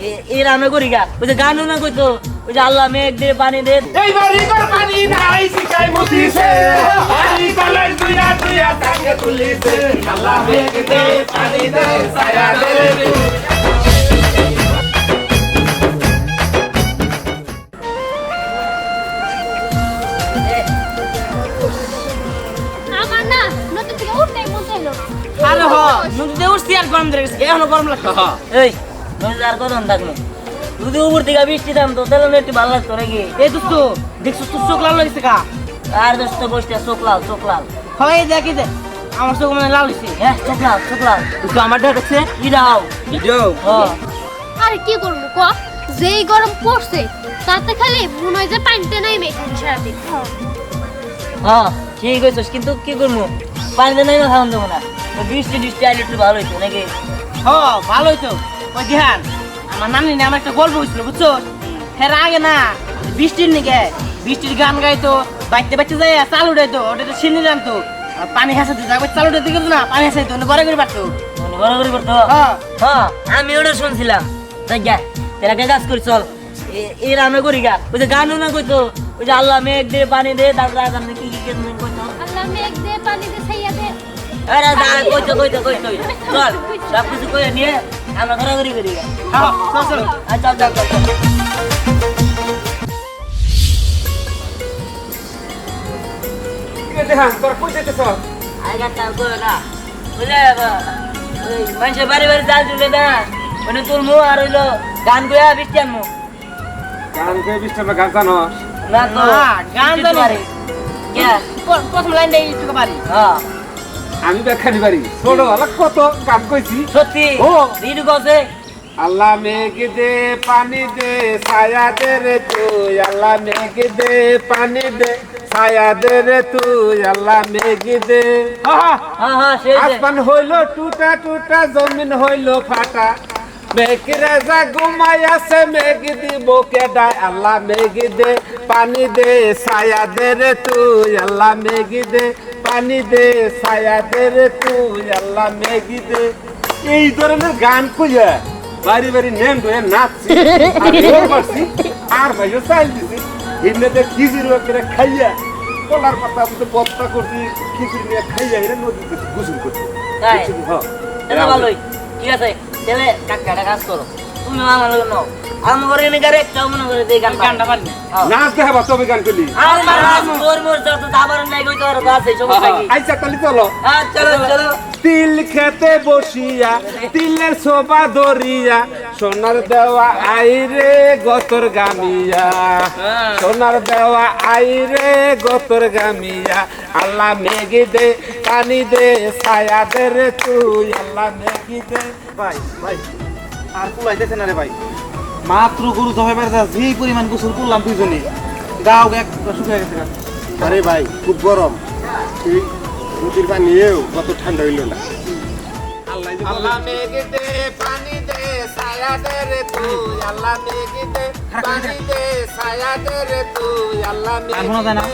এ- এই রান্না করি গা। ওই যে গানও না কইতো ওই যে আল্লাহ মেঘ দে পানি দে এই বাড়ি ঘর পানি নাই শিখাই মুতিছে পানি কলাই দুইয়া দুইয়া টাকে তুলিছে। আল্লাহ মেঘ দে পানি দে ছায়া দে আমার না নতুন থেকে উঠতেই চাইলো। না আরে হ নদীতে উঠছি আর গরম ধরে গেছে। এখনও গরম লাগছে এই। নদীতে আর কত থাকল? যদি উপর থেকে বৃষ্টি দাম তো তাহলে না একটু ভালো লাগতো নাকি? এই দোস্ত দেখছ তোর চোখ লাল লাগছে কা? আর দোস্ত বসতে চোখ লাল চোখ লাল। হয় দেখি দে আমার চোখ মানে লাল হয়েছে হ্যাঁ চোখ লাল চোখ লাল। দোস্ত আমার দেখছে। কি দাও? হ্যাঁ আরে কি করব ক? যেই গরম পড়ছে তাতে খালি মনে হয় যে পানিতে নাই মেঘ সারাদিন। হ্যাঁ ঠিক হয়েছিস কিন্তু কি করব? পানিতে নাই না খাওয়ান দেবো না। ওই বৃষ্টি বৃষ্টি আইলে একটু ভালো হইতো নাকি? হ ভালো হইতো। ওই ধ্যান আমার নানি না আমার একটা গল্প হয়েছিল বুঝছ? হ্যাঁ আগে না বৃষ্টির নিকে বৃষ্টির গান গাইতো বাইতে বাইতে যায় চাল উঠাইতো ওটা তো জানতো পানি হাসাতে যাবে চাল উঠাইতে গেতো না পানি হাসাইতো ঘরে করে পারতো। গড়াগড়ি করতো হ্যাঁ। হ্যাঁ আমি ওটা শুনছিলাম। তাই গা কাজ করি চল। এ- এই রান্না করি গা। ওই যে গানও না কইতো ওই যে আল্লাহ মেঘ দে পানি দে তারপরে আর কি কি কইতো। আল্লাহ মেঘ দে পানি দে ছাইয়া দে। আরে দা কইতো কইতো কইতো চল সব কিছু কইয়া নিয়ে আমরা ঘোরাঘুরি করি। আচ্ছা যাও যাও মানুষের বাড়ি বাড়ি জাল তুলে না মানে তুলমু আর হইল গান গয়া বৃষ্টি আনমু। গান গয়া বৃষ্টি আমরা আমি দেখানি পারি ছোটবেলা কত গান কইছি সত্যি ও। রিডু কসে আল্লাহ মেঘ দে পানি দে ছায়া দে রে তুই আল্লাহ মেঘ দে পানি দে ছায়া দে রে তুই আল্লাহ মেঘ দে হা হা হা সে। আসমান হইল টুটা টুটা জমিন হইল ফাটা মেঘ রাজা ঘুমাই আছে মেঘ দিব কেডা আল্লাহ মেঘ দে পানি দে ছায়া দে রে তুই আল্লাহ মেঘ দে পানি দে ছায়া দে রে তুই আল্লাহ মেঘ দে। এই ধরনের গান কইয়া বাড়ি বাড়ি নেম ধরে নাচছি আর ভাইও চাইল দিছি। এমনিতে খিচিড়ি করে খাইয়া কলার পাতা মতো বস্তা করছি খিচুড়ি নিয়ে খাইয়া এরা নদীতে গুসুল করছি। হ্যাঁ। ভালোই। ঠিক আছে? তাহলে কাকা একটা কাজ করো। তুমি আমার লোক নাও। আমি করে এনে গারে একটাও মনে করে দেই গান গানটা। পারি না হ্যাঁ। নাচ তবে গান করলি। আর মার মোর মোর যত দাবার নাই কই তোর আছে সমস্যা কি? আচ্ছা তাহলে চলো। হ্যাঁ চলো চলো। তিল খেতে বসিয়া তিলের শোভা ধরিয়া সোনার দেওয়া আইরে গতর গামিয়া। সোনার দেওয়া আইরে গতর গামিয়া। আল্লাহ মেঘি দে পানি দে ছায়া দে রে তুই। আল্লাহ মেঘি দে। ভাই ভাই আর কুলাইতেছে না রে ভাই। মাত্র গরু জবাই মারতে যেই পরিমাণ গোসল করলাম দুইজনে গাও এক শুকিয়ে গেছে আরে ভাই খুব গরম। নদীর পানিও কত ঠান্ডা হইল না। আল্লাহ মেঘি দে পানি দে ছায়া দে রে তুই। আল্লাহ মেঘি দে পানি দে ছায়া দে রে তুই। আল্লাহ আর মেঘি শোনা যায় না?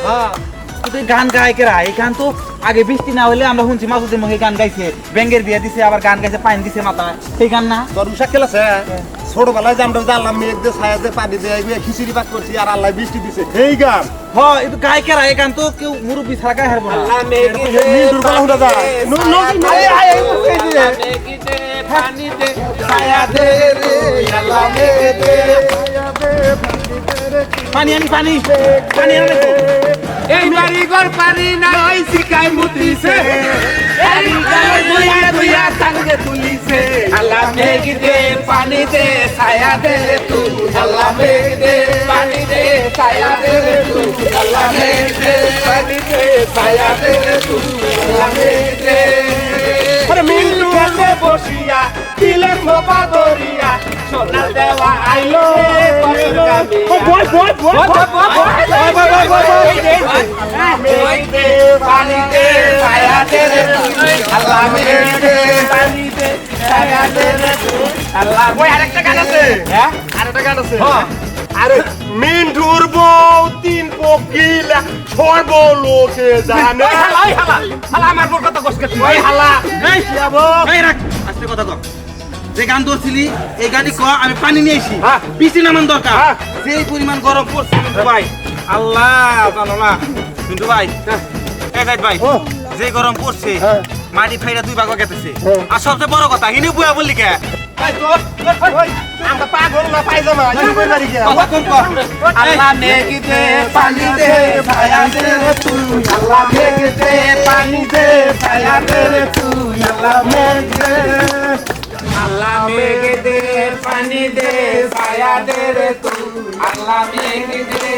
কিন্তু গান গায় কেরা? এই গান তো আগে বৃষ্টি না হলে আমরা শুনছি মাসুদের মুখে গান গাইছে। ব্যাঙ্গের বিয়ে দিছে আবার গান গাইছে পানি দিছে মাথায়। সেই গান না? তোর উষা খেলাছে? ছোটবেলায় যে আমরা আল্লাহ মেঘ দিয়ে ছায়া দিয়ে পানি দিয়ে খিচুড়ি পাক করছি আর আল্লাহ বৃষ্টি দিছে এই গান হ এটা গায় কেরা এই গান তো কেউ মুরব্বী ছাড়া গায়ে হারবো না দুর্বল যায় পানি দে, ছায়া দে রে, আল্লাহ মেঘি দে। পানি আনি পানি পানি আনি। এই বাড়ি ঘর পানি নাই শিকাই মুতিছে। এই গায়ে দুইয়া দুইয়া টাঙ্গে তুলিছে আল্লাহ মেঘি দে পানি দে ছায়া দে তুই আল্লাহ মেঘি দে পানি দে ছায়া দে তুই আল্লাহ মেঘি দে পানি দে ছায়া দে তুই আল্লাহ মেঘি দে আরে মিল খেতে বসিয়া দিলের মোপা দরিয়া সোনার দেওয়া আইলো। আরে মিন্টুর বউ তিন পকিলা সর্বলোকে জানে হালা। আমার বউর কথা কষ্ট হালা। এই কথা কম যে গান ধরছিলি এই গানটি ক আমি পানি নিয়ে এসি হ্যাঁ। বৃষ্টি নামান দরকার। হ্যাঁ। সেই পরিমাণ গরম পড়ছে মিন্টু ভাই। আল্লাহ জানো না। মিন্টু ভাই এই ভাই যে গরম পড়ছে হ্যাঁ। মাটি ফাইরা দুই ভাগ গেতেছে। হ্যাঁ। আর সবচেয়ে বড় কথা হিনে বুয়া বললি কে? আল্লাহ মেঘ দে পানি দে ছায়া দে তুই। আল্লাহ পানি দে ছায়া দে রে তুই। আল্লাহ মেঘ দে আল্লাহ মেঘ দে পানি দে ছায়া দে রে তুই আল্লাহ মেঘ দে।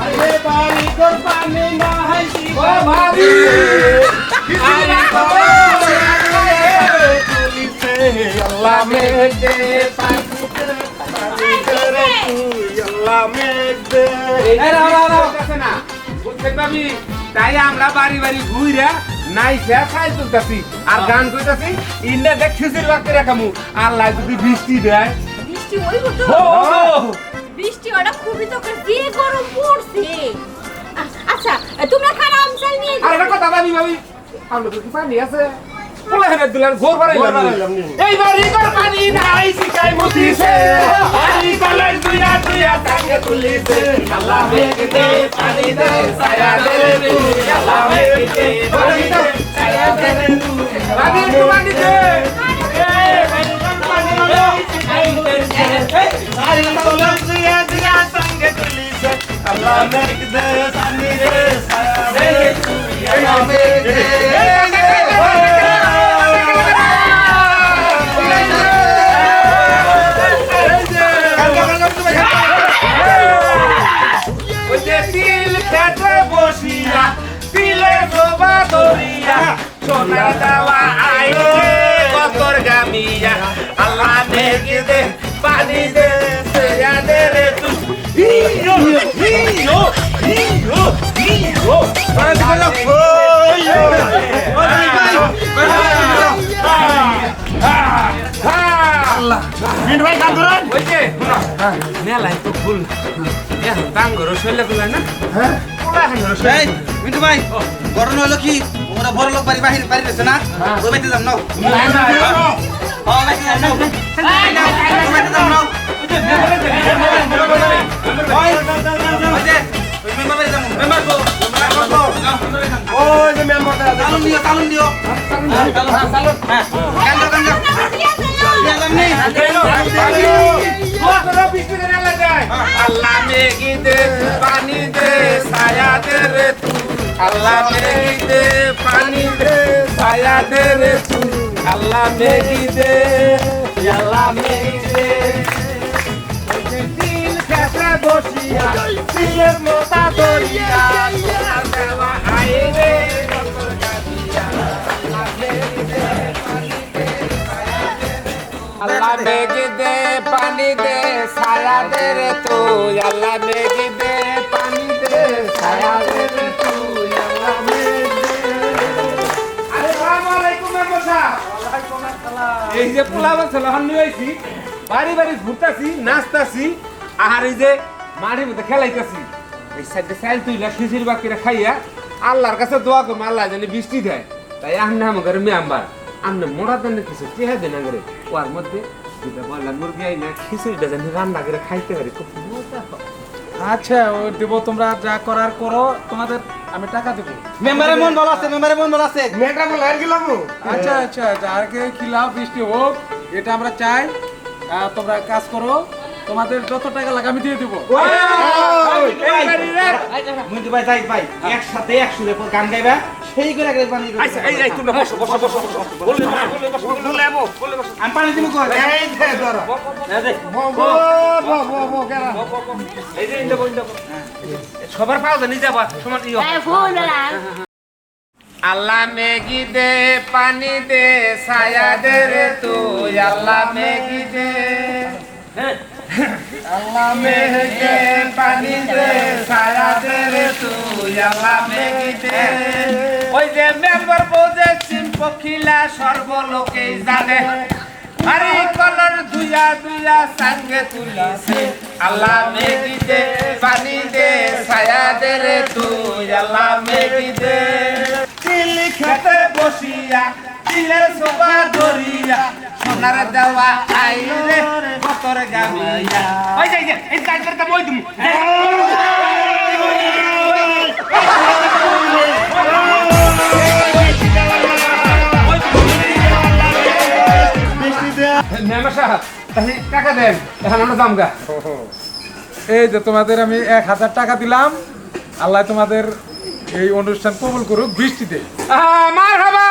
আরে বাড়ি তোর পানি না হাসি ও ভাবি। আরে তুলিছে আল্লাহ মেঘ দে পানি দে পানি দে রে তুই আল্লাহ মেঘ দে। তাই আমরা বাড়ি বাড়ি ঘুইরা নাই ফেসাই তুলতাছি আর গান কইতাছি ইন্ডিয়া দেখ খিচুড়ি বাক্তি কামু আল্লাহ যদি বৃষ্টি দেয়। বৃষ্টি ওই তো। বৃষ্টি ওটা খুবই তো যে গরম পড়ছে। আচ্ছা তোমরা খারাপ আমসাল নিয়ে আরে কথা ভাবি ভাবি। আমরা তো কি পানি আছে। পোলা হেনে দিলেন ঘোর বাড়াইলাম এই বাড়ি ঘর পানি নাই শিকাই মুতিছে পানি কলাই দুইয়া দুইয়া টাকে তুলিছে। আল্লাহ মেঘ দে পানি দে ছায়া দে আল্লাহ মেঘ দে পানি দে ছায়া দে রে পানি দে। পানি দে এই বাড়ি ঘর পানি নাই শিকাই মুতিছে পানি মেলায় তো ফুল টাঙ্গর শৈলে ফুল না হ্যাঁ মিন্টু ভাই গরম হলো কি ওরা বড় লোক বাড়ি বাহির বাড়ি রয়েছে না ওই বাড়িতে যাম নাও ও বাড়িতে আল্লাহ মেঘি দে পানি দে ছায়া দে রে তু আল্লাহ মেঘি দে পানি দে ছায়া দে রে তু আল্লাহ মেঘি দে আল্লাহ মেঘি দে তিল খেতে বসিয়া মোটা দরিয়া সোনা দেওয়া আইনে কতর আল্লাহ মেঘি দে পানি দে মেঘি দে রে তুই আল্লাহ মেঘি দে পানি দে ছায়া দে রে তুই আল্লাহ মেঘি দে। আরে আসসালামু আলাইকুম সাহেব এই যে পোলা বছর হন নিয়ে আইছি বাড়ি বাড়ি ঘুরতাছি নাচতাছি আর এই যে মাঠের মধ্যে খেলাইতাছি। এই সাইডে সাইল তুইলা খিচুড়ি বাকিরা খাইয়া আল্লাহর কাছে দোয়া করব আল্লাহ জানি বৃষ্টি দেয়। তাই আমনে আমার মেম্বার আমনে মোড়া দানে কিছু চেহারা দেন করে। ওর মধ্যে দুটা বললাম মুরগি আই না খিচুড়িটা জানি রান্না করে খাইতে পারি খুব মজা আচ্ছা ও দেবো তোমরা যা করার করো তোমাদের আমি টাকা দেবো। মেম্বারের মন ভালো আছে মেম্বারের মন ভালো আছে। মেয়েটা বলে আর গেলাম আচ্ছা আচ্ছা যারকে খিলাও বৃষ্টি হোক এটা আমরা চাই। আর তোমরা কাজ করো তোমাদের যত টাকা লাগে আমি দিয়ে দেবো মুন্টু ভাই যাই ভাই একসাথে একশো রে গান গাইবা সেই করে আগে আচ্ছা এই এই তুমি বসো বসো বসো বসো বলে বলে বসো বলে এবো বলে বসো আমি পানি দিব কই এই দে ধরো বো বো বো বো বো কেরা এই যে ইন্দা বইন্দা সবার পাও জানি যাবা সমান ইও আল্লাহ মেঘি দে পানি দে ছায়া দে রে তুই আল্লাহ মেঘি দে আল্লাহ মেঘি দে, পানি দে ছায়া দে রে তুই আল্লাহ মেঘি দে। ওই যে মেম্বার বোঝে সিম পখিলা সর্বলোকেই জানে। আরে কলর দুইয়া দুইয়া সঙ্গে তুলিছে। আল্লাহ মেঘি দে, পানি দে ছায়া দে রে তুই আল্লাহ মেঘি দে। তিল খেতে বসিয়া, তিলের সোপা ধরিয়া আপনারা দেওয়া আইন রে কতর গামিয়া ওই যাই যে এই বই তুমি মেম্বার সাহেব তাহলে টাকা দেন এখন আমরা দামগা এই যে তোমাদের আমি এক হাজার টাকা দিলাম আল্লাহ তোমাদের এই অনুষ্ঠান কবুল করুক বৃষ্টিতে মার হাবা